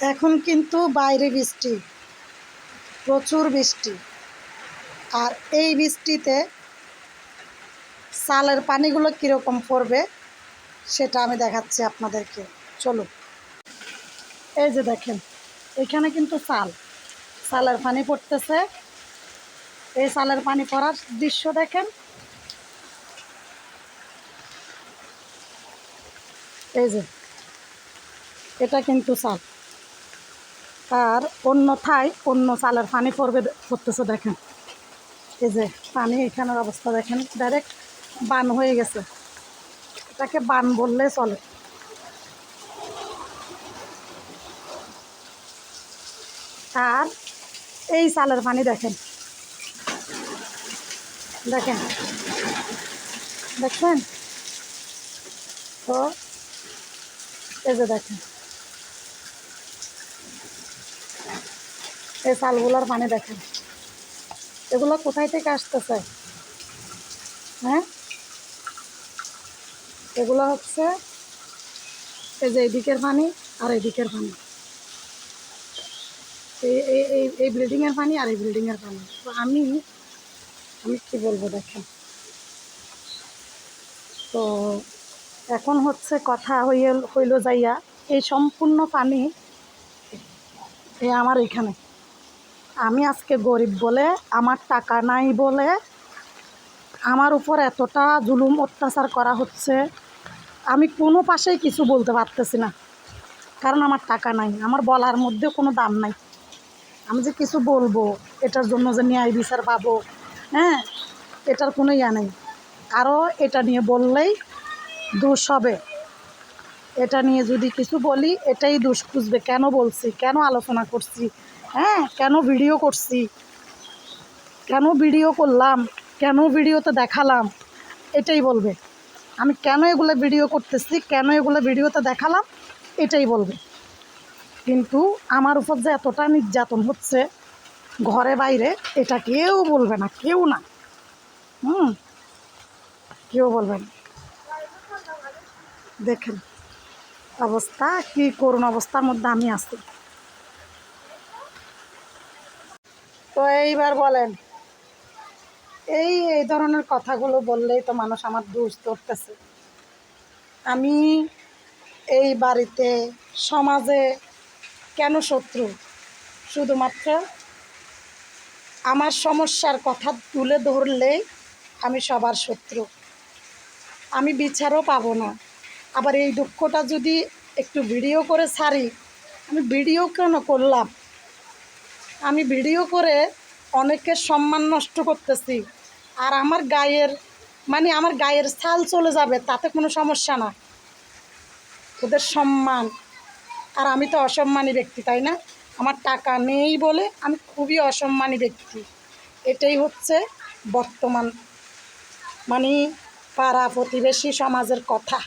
এখন কিন্তু বাইরে বৃষ্টি, প্রচুর বৃষ্টি। আর এই বৃষ্টিতে সালের পানিগুলো কীরকম পড়বে সেটা আমি দেখাচ্ছি আপনাদেরকে। চলো এই যে দেখেন, এখানে কিন্তু সাল সালের পানি পড়তেছে। এই সালের পানি পড়ার দৃশ্য দেখেন। এই যে, এটা কিন্তু চাল। আর অন্য অন্যথায় অন্য চালের পানি পড়বে পড়তেছে দেখেন। এই যে পানি এখানের অবস্থা দেখেন ডাইরেক্ট বান হয়ে গেছে। এটাকে বান বললে চলে। আর এই চালের পানি দেখেন। দেখেন। দেখছেন? তো এই যে দেখেন। এই চালগুলোর পানি দেখেন। এগুলো কোথায় থেকে আসতেছে? হ্যাঁ? এগুলো হচ্ছে এই যে এদিকের পানি আর এদিকের পানি। এই এই এই এই বিল্ডিংয়ের পানি আর এই বিল্ডিংয়ের পানি। তো আমি আমি কি বলব দেখেন? তো এখন হচ্ছে কথা হইল হইল যাইয়া এই সম্পূর্ণ পানি এ আমার এখানে। আমি আজকে গরিব বলে, আমার টাকা নাই বলে, আমার উপর এতটা জুলুম, অত্যাচার করা হচ্ছে, আমি কোনো পাশেই কিছু বলতে পারতেছি না। কারণ আমার টাকা নাই, আমার বলার মধ্যে কোনো দাম নাই। আমি যে কিছু বলব, এটার জন্য যে ন্যায় বিচার পাবো হ্যাঁ এটার কোনো ইয়া নেই। আরও এটা নিয়ে বললেই দোষ হবে। এটা নিয়ে যদি কিছু বলি, এটাই দোষ খুঁজবে। কেন বলছি? কেন আলোচনা করছি? হ্যাঁ কেন ভিডিও করছি? কেন ভিডিও করলাম? কেন ভিডিওতে দেখালাম? এটাই বলবে। আমি কেন এগুলো ভিডিও করতেছি? কেন এগুলো ভিডিওতে দেখালাম? এটাই বলবে। কিন্তু আমার উপর যে এতটা নির্যাতন হচ্ছে, ঘরে বাইরে, এটা কেউ বলবে না, কেউ না। হুম? কেউ বলবে না। দেখেন, অবস্থা, কি করুন অবস্থার মধ্যে আমি আছি। তো এইবার বলেন। এই এই ধরনের কথাগুলো বললেই তো মানুষ আমার দোষ ধরতেছে। আমি এই বাড়িতে সমাজে কেন শত্রু? শুধুমাত্র আমার সমস্যার কথা তুলে ধরলেই আমি সবার শত্রু। আমি বিচারও পাবো না। আবার এই দুঃখটা যদি একটু ভিডিও করে ছাড়ি, আমি ভিডিও কেন করলাম? আমি ভিডিও করে অনেকের সম্মান নষ্ট করতেছি। আর আমার গায়ের মানে আমার গায়ের ছাল চলে যাবে, তাতে কোনো সমস্যা না। ওদের সম্মান। আর আমি তো অসম্মানী ব্যক্তি, তাই না? আমার টাকা নেই বলে আমি খুবই অসম্মানী ব্যক্তি। এটাই হচ্ছে বর্তমান মানে পাড়া প্রতিবেশী সমাজের কথা।